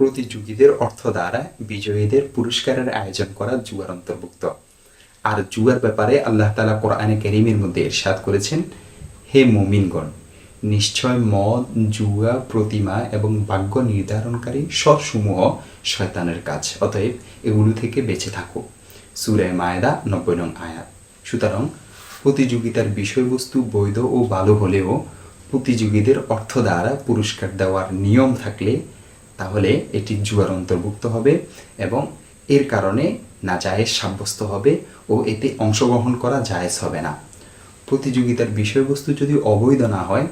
প্রতিযোগীদের অর্থ দ্বারা বিজয়ীদের পুরস্কারের আয়োজন করা জুয়ার অন্তর্ভুক্ত। আর জুয়ার ব্যাপারে আল্লাহ তালা কোরআনে কেরিমের মধ্যে ইরশাদ করেছেন, হে মুমিনগণ, নিশ্চয় মদ, জুয়া, প্রতিমা এবং ভাগ্য নির্ধারণকারী সবসমূহ শয়তানের কাজ। অতএব এগুলো থেকে বেঁচে থাকো। সুরে মায়দা নব্বই নং আয়াত। সুতরাং প্রতিযোগিতার বিষয়বস্তু বৈধ ও ভালো হলেও প্রতিযোগীদের অর্থ দ্বারা পুরস্কার দেওয়ার নিয়ম থাকলে তাহলে এটি জুয়ার অন্তর্ভুক্ত হবে এবং এর কারণে না জায়েজ সাব্যস্ত হবে ও এতে অংশগ্রহণ করা জায়েজ হবে না। প্রতিযোগিতার বিষয়বস্তু যদি অবৈধ না হয়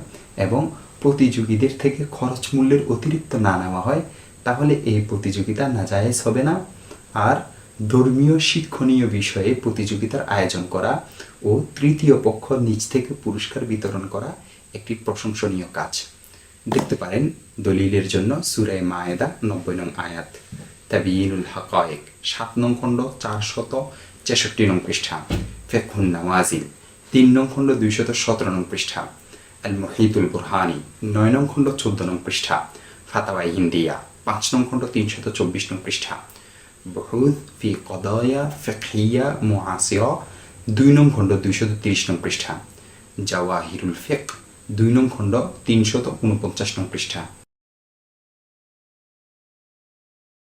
এবং প্রতিযোগীদের থেকে খরচ মূল্যের অতিরিক্ত না নেওয়া হয়, তাহলে এই প্রতিযোগিতা নাজায়েজ হবে না। আর ধর্মীয় শিক্ষণীয় বিষয়ে প্রতিযোগিতার আয়োজন করা ও তৃতীয় পক্ষ নিজ থেকে পুরস্কার বিতরণ করা একটি প্রশংসনীয় কাজ। দেখতে পারেন দলিলের জন্য সুরে মায়েদা নব্বই নং আয়াত। তাবিনুল হাকায়েক, সাত নং খণ্ড, চারশত ছেষট্টি নং পৃষ্ঠা। ফেকুন নামাজিল তিন নং খণ্ড, দুইশত সতেরো নং পৃষ্ঠা। আল মহিতুল বুরহানি, নয় নং খণ্ড, চোদ্দ নং পৃষ্ঠা। ফাতাওয়াই হিন্দিয়া পাঁচ নং খণ্ড, তিনশত চব্বিশ নং পৃষ্ঠা। বহুদ ফি কদয়া ফেকিয়া মুআসিরা, দুই নং খণ্ড, দুইশত তিরিশ নং পৃষ্ঠা। জাওয়াহিরুল ফেক দুই নং খণ্ড তিনশত উনপঞ্চাশ নং পৃষ্ঠা।